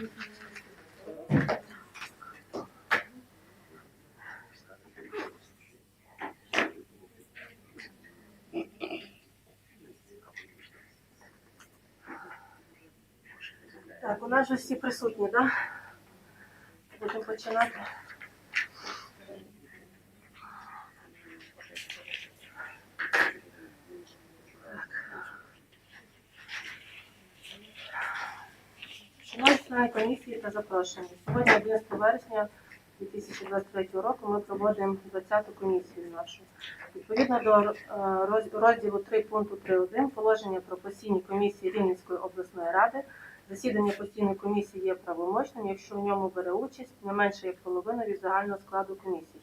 Так, у нас же всі присутні, так? Да? Будемо починати. Шановні члени комісії та запрошені. Сьогодні 11 вересня 2023 року ми проводимо 20-ту комісію нашу. Відповідно до е, розділу 3 пункту 3.1 положення про постійні комісії Рівненської обласної ради Засідання постійної комісії є правомочним, якщо в ньому бере участь не менше як половина від загального складу комісії.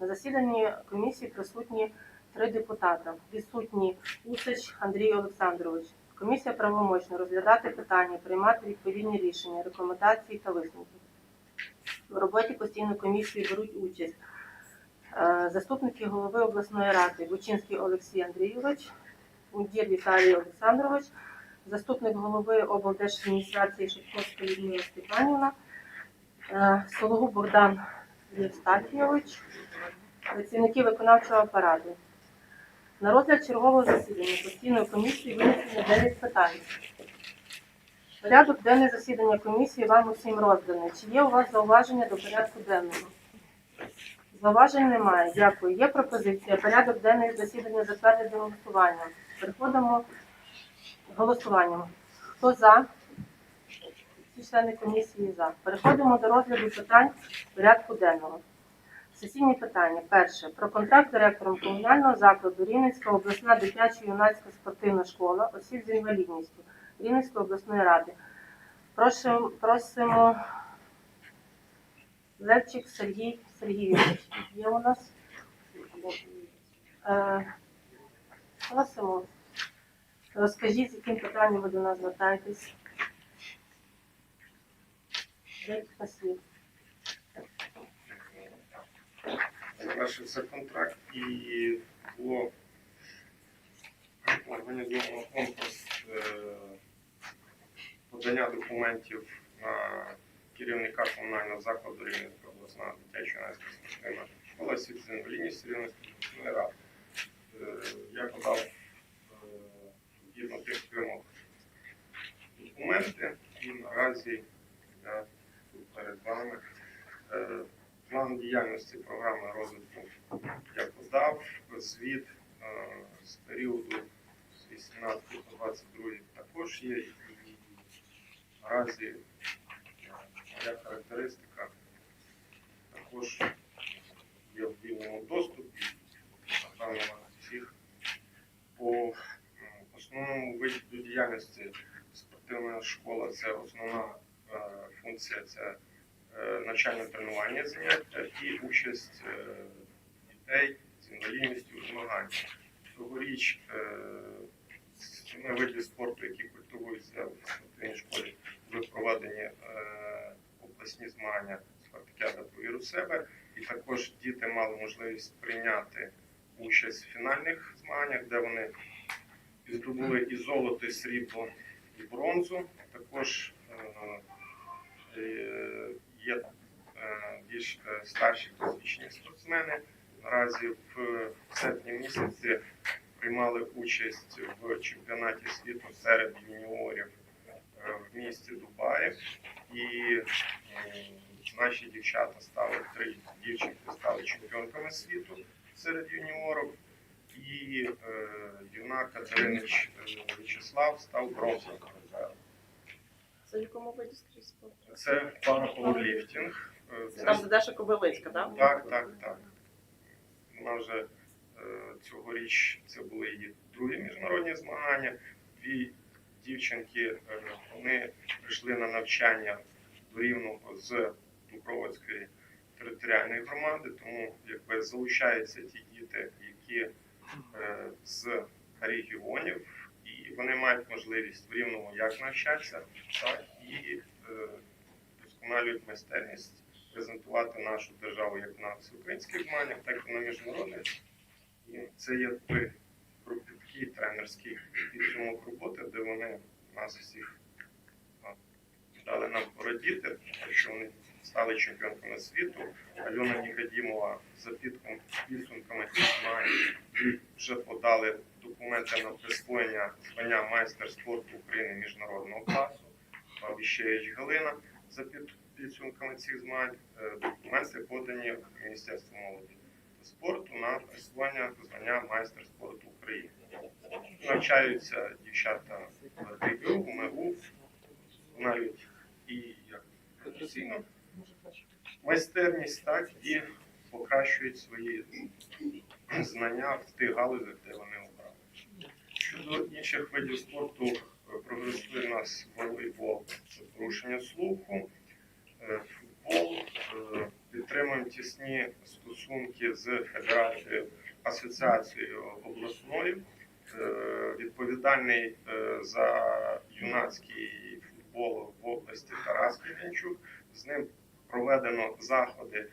На засіданні комісії присутні три депутата. Відсутні Усич Андрій Олександрович. Комісія правомочна розглядати питання, приймати відповідні рішення, рекомендації та висновки. В роботі постійної комісії беруть участь е, заступники голови обласної ради Бучинський Олексій Андрійович, Мудір Віталій Олександрович, заступник голови облдержадміністрації Шевченська Людмила Степанівна, е, Сологуб Богдан Євстафійович, працівники виконавчого апарату. На розгляд чергового засідання постійної комісії винесено 9 питань. Порядок денний засідання комісії вам усім розданий. Чи є у вас зауваження до порядку денного? Зауважень немає. Дякую. Є пропозиція. Порядок денний засідання затвердити голосуванням. Переходимо голосуванням. Хто за? Всі члени комісії за. Переходимо до розгляду питань порядку денного. Сесійні питання. Перше. Про контракт директором комунального закладу Рівненська обласна дитяча юнацька спортивна школа осіб з інвалідністю Рівненської обласної ради. Просимо, просимо Левчик Сергій Сергійович. Є у нас? Е, просимо. Розкажіть, з яким питанням ви до нас звертаєтесь. Декілька слів. Завершився контракт і було організовано конкурс е, подання документів на керівника комунального закладу Рівненська обласна дитяча юнацька спортивна школа осіб з інвалідністю Рівненської обласної ради. Е, Я подав е, згідно тих вимог документи і наразі я тут перед вами. Е, План діяльності програми розвитку я подав. Звіт е, з періоду з 18 по 22 також є. І наразі е, моя характеристика також є в вільному доступі. Напевно, на всіх по м, основному виду діяльності спортивна школа це основна е, функція. Це е, навчальне тренування заняття і участь е, дітей з інвалідністю у змаганнях. Цьогоріч е, семи видів спорту, які культивуються в спортивній школі, були проведені е, обласні змагання спартакіада повір у себе. І також діти мали можливість прийняти участь в фінальних змаганнях, де вони здобули і золото, і срібло, і бронзу. Також е, е, є е, більш е, старші досвідчені спортсмени. Наразі в серпні місяці приймали участь в чемпіонаті світу серед юніорів е, в місті Дубаї. І наші дівчата стали три дівчинки стали чемпіонками світу серед юніорів. І е, юнак Катеринич е, В'ячеслав став бронзовим. Це в якому виді скрізь? Це парапауерліфтинг. Е, Це там, де Даша Кобилицька, так? Так, так, так. Вона вже е, цьогоріч це були її другі міжнародні змагання. Дві дівчинки е, вони прийшли на навчання до рівного з Дубровицької територіальної громади, тому якби залучаються ті діти, які е, з регіонів, вони мають можливість в рівному як навчатися, так і е, майстерність презентувати нашу державу як на всеукраїнських змаганнях, так і на міжнародних. І це є той кропіткий тренерський підсумок роботи, де вони нас всіх дали нам порадіти, що вони стали чемпіонками світу. Альона Нікодімова за підсумками змагань вже подали документи на присвоєння звання майстер спорту України міжнародного класу. А Галина за під- підсумками цих змагань е, документи подані в Міністерство молоді та спорту на присвоєння звання майстер спорту України. Навчаються дівчата ДГУ, в МЕГУ, знають і як професійно майстерність, так і покращують свої знання в тих галузях, де вони обрали. Щодо інших видів спорту, е, прогресує нас волейбол, порушення слуху, е, футбол, е, підтримуємо тісні стосунки з федерацією, асоціацією обласною. Відповідальний за юнацький футбол в області Тарас Кривенчук. З ним проведено заходи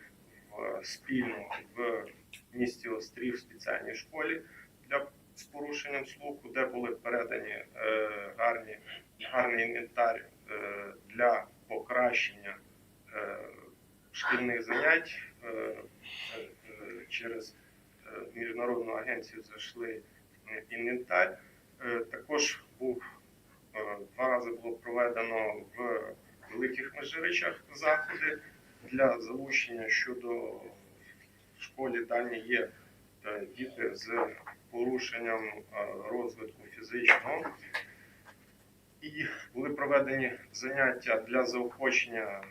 в спільно в місті Острів в спеціальній школі для з порушенням слуху, де були передані е, гарні, гарний інвентар е, для покращення е, шкільних занять. Е, е, е, через е, міжнародну агенцію зайшли е, інвентар. Е, також був е, два рази було проведено в великих межиричах заходи для залучення щодо в школі дані є е, діти з порушенням е, розвитку фізичного. І були проведені заняття для заохочення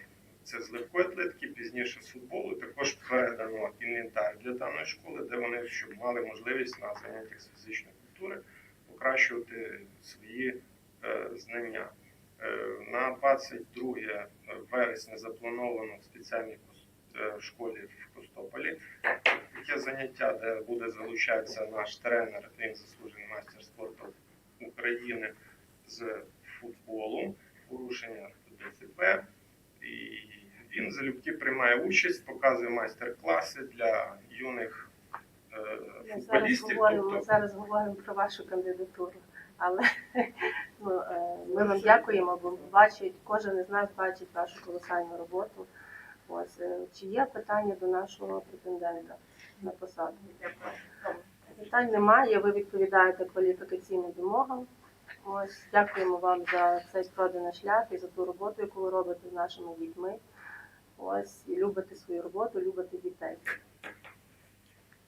це з легкої атлетики, пізніше з футболу. Також передано інвентар для даної школи, де вони щоб мали можливість на заняттях з фізичної культури покращувати свої е, знання. Е, На 22 вересня заплановано в спеціальній е, школі в Костополі таке заняття, де буде залучатися наш тренер, він заслужений майстер спорту України з футболу, порушення ДЦП. І він залюбки приймає участь, показує майстер-класи для юних е, Ми зараз футболістів. говоримо, ми Тобто зараз говоримо про вашу кандидатуру, але ну, е, ми вам дякуємо, бо бачить, кожен із нас бачить вашу колосальну роботу. Ось е, чи є питання до нашого претендента на посаду? Питань немає. Ви відповідаєте кваліфікаційним вимогам. Ось дякуємо вам за цей пройдений шлях і за ту роботу, яку ви робите з нашими дітьми. Ось і любите свою роботу, любите дітей.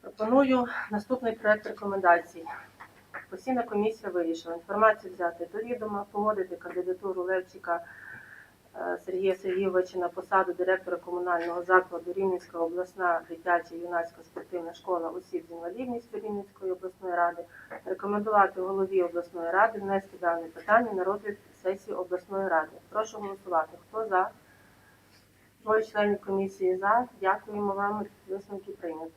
Пропоную наступний проект рекомендацій. Постійна комісія вирішила інформацію взяти до відома, погодити кандидатуру Левчика е, Сергія Сергійовича на посаду директора комунального закладу Рівненська обласна дитяча юнацька спортивна школа осіб з інвалідністю Рівненської обласної ради, рекомендувати голові обласної ради внести дане питання на розгляд сесії обласної ради. Прошу голосувати. Хто за? Двоє членів комісії за. Дякуємо вам. Висновки прийнято.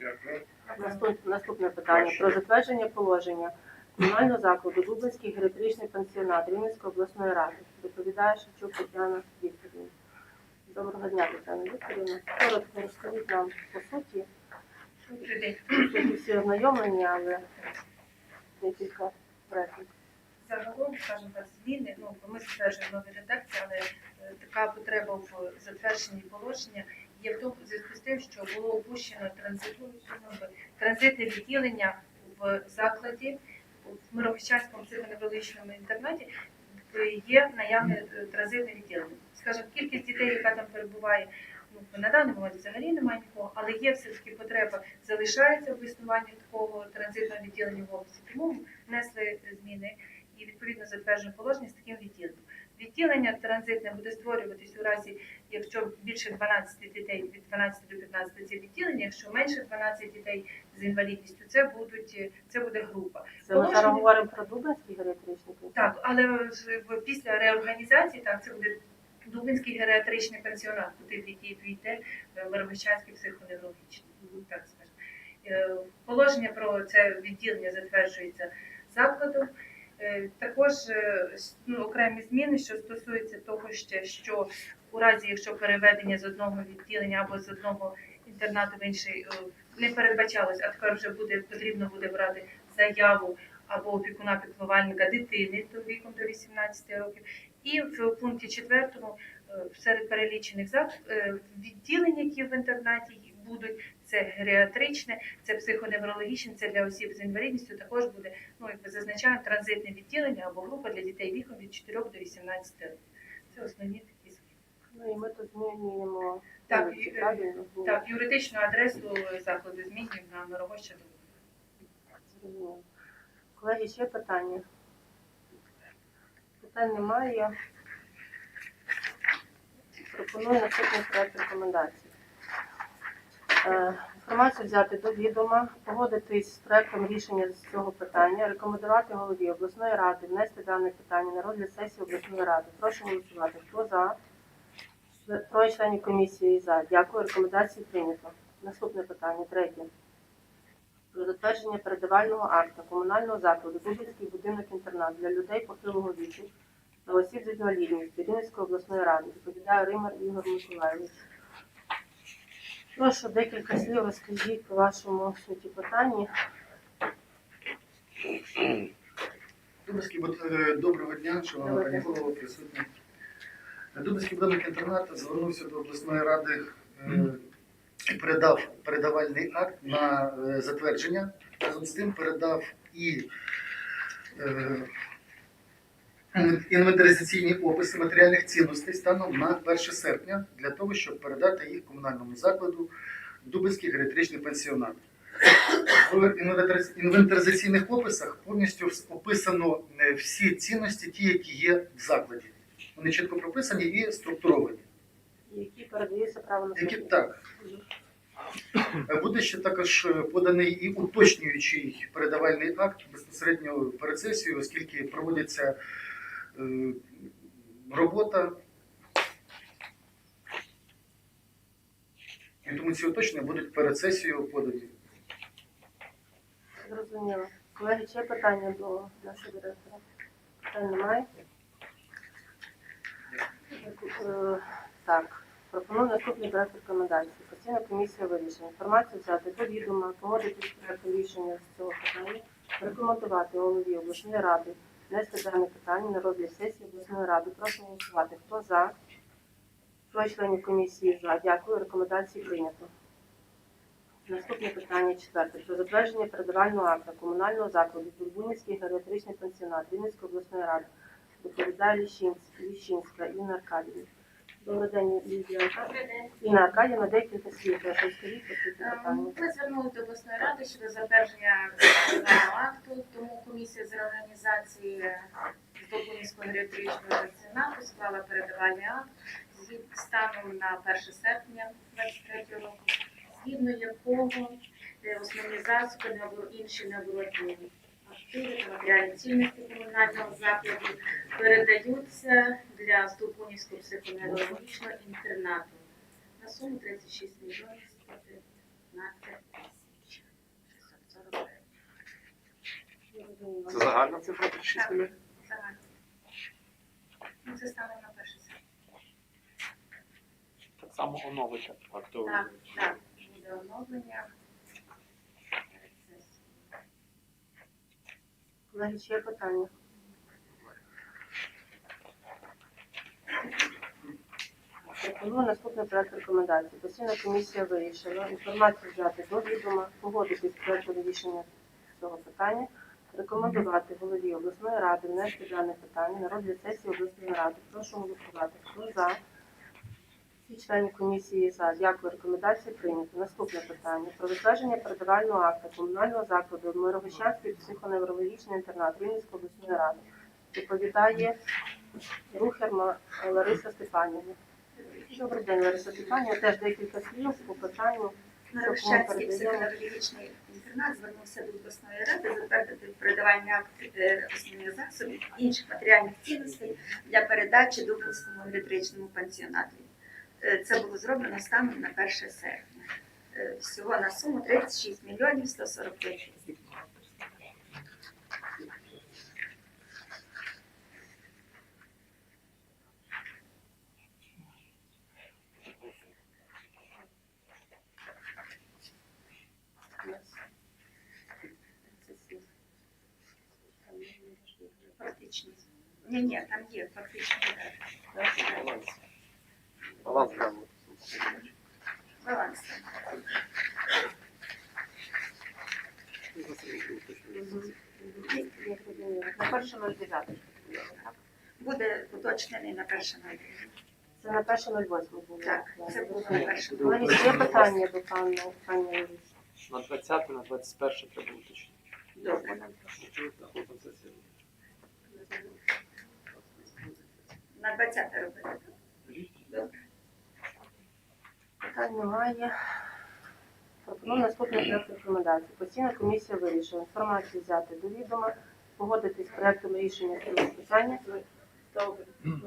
Дякую. Наступ- Наступне питання про затвердження положення комунального закладу Дублинський геріатричний пансіонат Рівненської обласної ради. Доповідає Шевчук Тетяна Вікторівна. Доброго дня, Тетяна Вікторівна. Коротко розкажіть нам по суті. Тут всі ознайомлені, але декілька реплік. Загалом, скажімо так, зміни, ну, бо ми затверджуємо нові редакції, але е, така потреба в затвердженні положення є в тому зв'язку з тим, що було опущено транзитне відділення в закладі в Мировичанському психоневрологічному інтернаті є наявне е, транзитне відділення. Скажімо, кількість дітей, яка там перебуває, ну, на даний момент взагалі немає нікого, але є все-таки потреба, залишається в існуванні такого транзитного відділення в області. Тому внесли зміни і відповідно затверджено положення з таким відділенням. Відділення транзитне буде створюватись у разі, якщо більше 12 дітей від 12 до 15 це відділення, якщо менше 12 дітей з інвалідністю, це будуть це буде група. Це ми зараз говоримо про Дублинський геріатричний? Так, але ж після реорганізації так це буде Дубинський геріатричний пансіонат, куди війде війде Мировичанський психоневрологічний. Так скажемо. Е, Положення про це відділення затверджується закладом. Е, Також е, ну, окремі зміни, що стосуються того, ще, що у разі, якщо переведення з одного відділення або з одного інтернату в інший е, не передбачалось, а тепер вже буде потрібно буде брати заяву або опікуна піклувальника дитини до віком до 18 років. І в пункті четвертому е, серед перелічених відділень, які в інтернаті будуть, це геріатричне, це психоневрологічне, це для осіб з інвалідністю. Також буде ну якби зазначаємо транзитне відділення або група для дітей віком від 4 до 18 років. Це основні такі зміни. Ну і ми тут змінюємо Так, і-? Так, юридичну адресу закладу змінюємо на Мирогоща до Колеги, ще питання? Питань немає. Пропоную наступний проект рекомендацій. Е, Інформацію взяти до відома, погодитись з проектом рішення з цього питання, рекомендувати голові обласної ради внести дане питання на розгляд сесії обласної ради. Прошу голосувати. Хто за? Троє членів комісії за. Дякую. Рекомендації прийнято. Наступне питання, третє про затвердження передавального акта комунального закладу Дубинський будинок-інтернат для людей похилого віку та осіб з інвалідністю Рівненської обласної ради. Відповідає Римар Ігор Миколаївич. Прошу декілька слів розкажіть по вашому суті питанні. Дубинський е, доброго дня, шановна пані голово, присутні. Дубинський будинок інтернату звернувся до обласної ради е, і передав передавальний акт на е, затвердження. Разом з тим передав і інвентаризаційні описи матеріальних цінностей станом на 1 серпня для того, щоб передати їх комунальному закладу Дубинський геріатричний пансіонат. В інвентаризаційних описах повністю описано е, всі цінності, ті, які є в закладі. Вони чітко прописані і структуровані. Які передаються право на Які так буде ще також е, поданий і уточнюючий передавальний акт безпосередньо перед сесією, оскільки проводиться е, робота. І тому ці уточнення будуть перед сесією подані. Зрозуміло. Колеги, ще питання до нашого директора? Питань немає? Е, Так, пропоную наступний проект рекомендацій. Постійна комісія вирішення. Інформацію взяти до відома, погодити з рішення з цього питання, рекомендувати голові обласної ради внести дане питання на розгляд сесії обласної ради. Прошу голосувати. Хто за? Троє членів комісії за. Дякую. Рекомендації прийнято. Наступне питання четверте. Про затвердження передавального акта комунального закладу Турбунівський геріатричний пансіонат Рівненської обласної ради. Доповідає Ліщинськ- Ліщинська Інна Аркадівна. Добрий день, Лідія. Інна Аркадівна, декілька слів. Прошу скажіть по Ем, питання. Ми звернулися до обласної ради щодо затвердження даного акту, тому комісія з реорганізації Здобунівського геріатричного пансіонату склала передавальний акт станом на 1 серпня 2023 року, згідно якого е, основні засоби необор- інші необоротні матеріальні комунального закладу передаються для Здобунівського психоневрологічного інтернату на суму 36 мільйонів 115 тисяч 649 Зрозуміло. Це загальна цифра 36 мільйонів? загально. Ну, це станом на перше серпня. Так само актовий. Так, так, буде оновлення. перед сесією. Колеги, ще питання. Пропоную наступний проект рекомендацій. Постійна комісія вирішила інформацію взяти до відома, погодити з проектом рішення цього питання, рекомендувати голові обласної ради внести дане питання на розгляд сесії обласної ради. Прошу голосувати. Хто за? Всі члени комісії за. Дякую. Рекомендації прийнято. Наступне питання. Про затвердження передавального акта комунального закладу Мирогощанський психоневрологічний інтернат Рівненської обласної ради. Доповідає Рухер Ма- Лариса Степанівна. Добрий день, Лариса Степанівна. Теж декілька слів по питанню. Нарощанський психоневрологічний інтернат звернувся до обласної ради затвердити передавальний акт е, основних засобів інших матеріальних цінностей для передачі Дубинському електричному пансіонату. Е, Це було зроблено станом на 1 серпня. Е, Всього на суму 36 мільйонів 145 тисяч. Практично. Ні, ні, там є фактично. Баланс. Прямо. баланс. На першому дев'ятому. Буде уточнений на першому. Це на першому восьмому було. Так, це було на першому. Є питання до пана пані На 20 на 21 треба уточнити. Добре. На 20 робити. Добре. Питань немає. Пропоную наступний проект рекомендацій. Постійна комісія вирішила інформацію взяти до відома, погодитись з проектом рішення про розписання,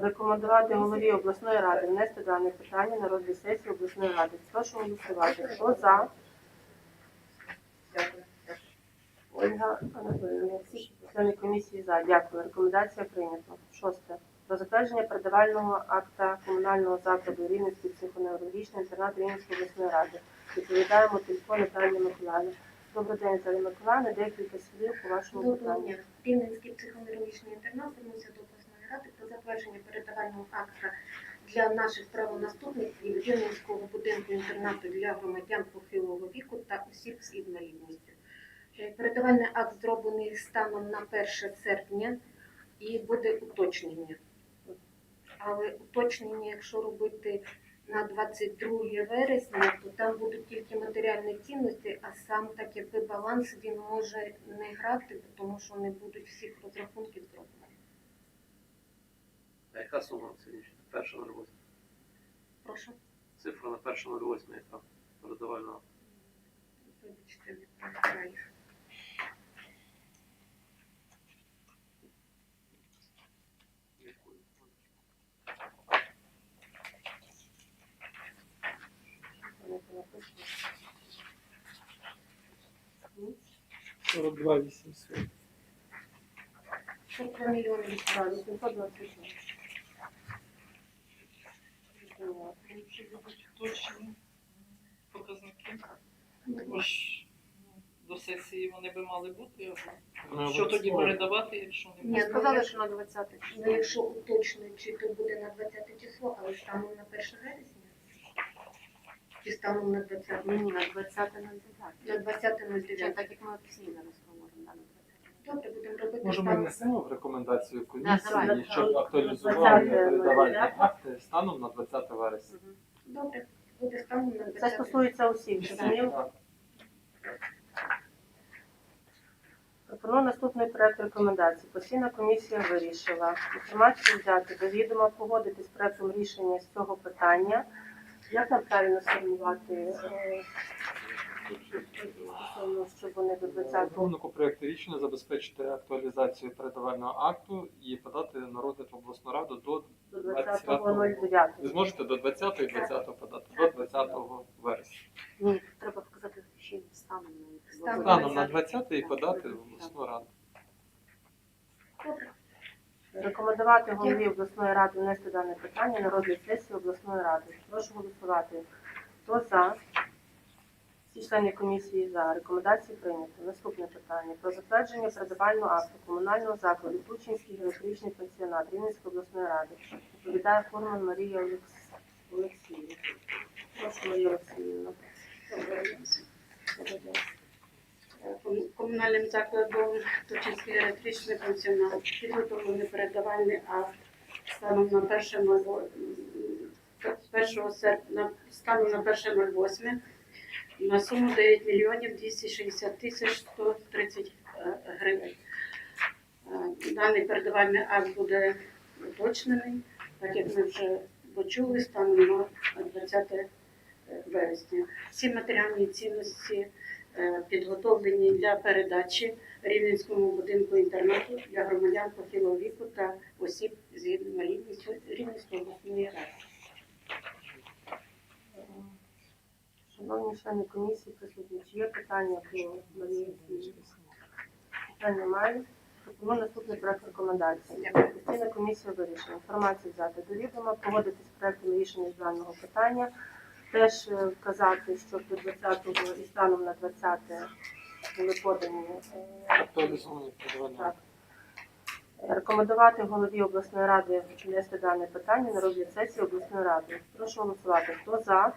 рекомендувати голові обласної ради внести дане питання на розгляд сесії обласної ради. Прошу голосувати. Хто за? Ольга Анатолійовна, всі члени комісії за. Дякую. Рекомендація прийнята. Шосте. Про затвердження передавального акта комунального закладу Рівненський психоневрологічний інтернат Рівненської обласної ради. Відповідаємо телефон Наталія Миколаївна. Добрий день, Наталія Миколаївна. Декілька слів по вашому Доброго питанню. дня. Рівненський психоневрологічний інтернат звернувся до обласної ради про затвердження передавального акта для наших правонаступників Рівненського будинку інтернату для громадян похилого віку та осіб з інвалідністю. Е, Передавальний акт зроблений станом на 1 серпня і буде уточнення. Але уточнення, якщо робити на 22 вересня, то там будуть тільки матеріальні цінності, а сам так якби баланс він може не грати, тому що не будуть всіх розрахунків зроблені. А яка сума сьогоднішня? Перша на восьма. Прошу, Цифра на перша на восьма, яка передавальна. вибачте, не пам'ятаю. Ні? 42 800. 42 мільйони відправили, 826. точні показники. Також до сесії вони би мали бути. Що тоді передавати, якщо не Ні, Ми ну, сказали, що на 20 Ну, якщо уточнюють, чи то буде на 20 число, але станом на 1 вересня? Чи станом на 20? Ні, на 20 на 9. 20.09. Так як ми всі зараз говоримо, на 20. Добре, будемо робити Може, ми станом. внесемо в рекомендацію комісії, щоб актуалізували 20 передавальні дев'ятого. акти станом на 20 вересня. Мгм. Добре, буде станом на 20. Це стосується усіх? Так. Пропоную наступний проект рекомендацій. Постійна комісія вирішила інформацію взяти до відома, погодити з проектом рішення з цього питання. Як нам правильно сформувати, е, стосовно, щоб вони до 20-го Розробнику проєкту рішення забезпечити актуалізацію передавального акту і подати на розгляд в обласну раду до до 20.09? ви зможете до 20 і 20 подати до 20 вересня. Ні, треба вказати ще станом на Станом на 20 і подати в обласну раду. Добре. Рекомендувати голові обласної ради внести дане питання на розгляд сесії обласної ради. Прошу голосувати. Хто за? Всі члени комісії за. Рекомендації прийнято. Наступне питання. Про затвердження передавального акту комунального закладу Тучинський героїчний пенсіонат Рівненської обласної ради. Відповідає Фурман Марія Олекс- Олексіївна. Прошу, Марія Олексіївна. Комунальним закладом Тучинський електричний пенсіонат підготовлений передавальний акт станом на 1 серпня, станом на 1.08 на суму 9 мільйонів 260 тисяч 130 е, гривень. Е, Даний передавальний акт буде уточнений, так як ми вже почули, станом на 20 вересня. Всі матеріальні цінності е, підготовлені для передачі Рівненському будинку інтернату для громадян похилого віку та осіб з інвалідністю Рівненської обласної ради. Шановні члени комісії присутні, чи є питання до Питань немає. Пропоную наступний проект рекомендацій. Постійна комісія вирішила інформацію взяти до відома, погодити з проектом рішення з даного питання, теж е, вказати, що до 20-го і станом на 20 були подані е, так. Рекомендувати голові обласної ради внести дане питання на розгляд сесії обласної ради. Прошу голосувати. Хто за?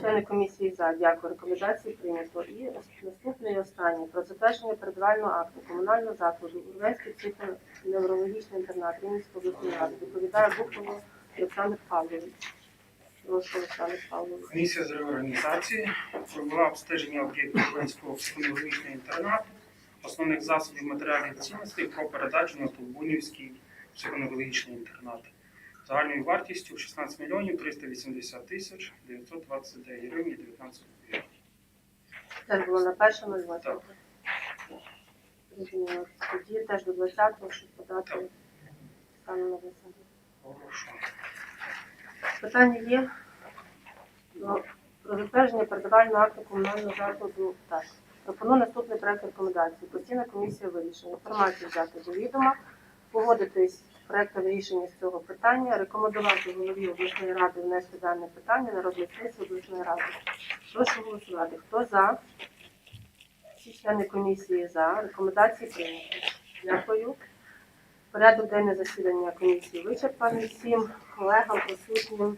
Члени комісії за. Дякую. Рекомендації прийнято. І наступне і останнє. Про затвердження передавального акту комунального закладу Урвенський психоневрологічний інтернат Рівненської обласної ради. Доповідає Бухово Олександр Павлович. Прошу, Олександр Павлович. Комісія з реорганізації провела обстеження об'єктів Українського психоневрологічного інтернату, основних засобів матеріальних цінностей про передачу на Толбунівський психоневрологічний інтернат. Загальною вартістю 16 мільйонів 380 тисяч 929 гривень і 19 копійок. Теж було на першому і. Так. Тоді теж до 20-го, щоб подати стану на 20 Прошу. Питання є Ну, про затвердження передавального акту комунального закладу. Так. Пропоную наступний проект рекомендацій. Постійна комісія вирішила інформацію взяти до відома, погодитись з проектом рішення з цього питання, рекомендувати голові обласної ради внести дане питання на розгляд сесії обласної ради. Прошу голосувати. Хто за? Всі члени комісії за. Рекомендації прийняті. Дякую. Порядок денний засідання комісії вичерпаний. Всім колегам присутнім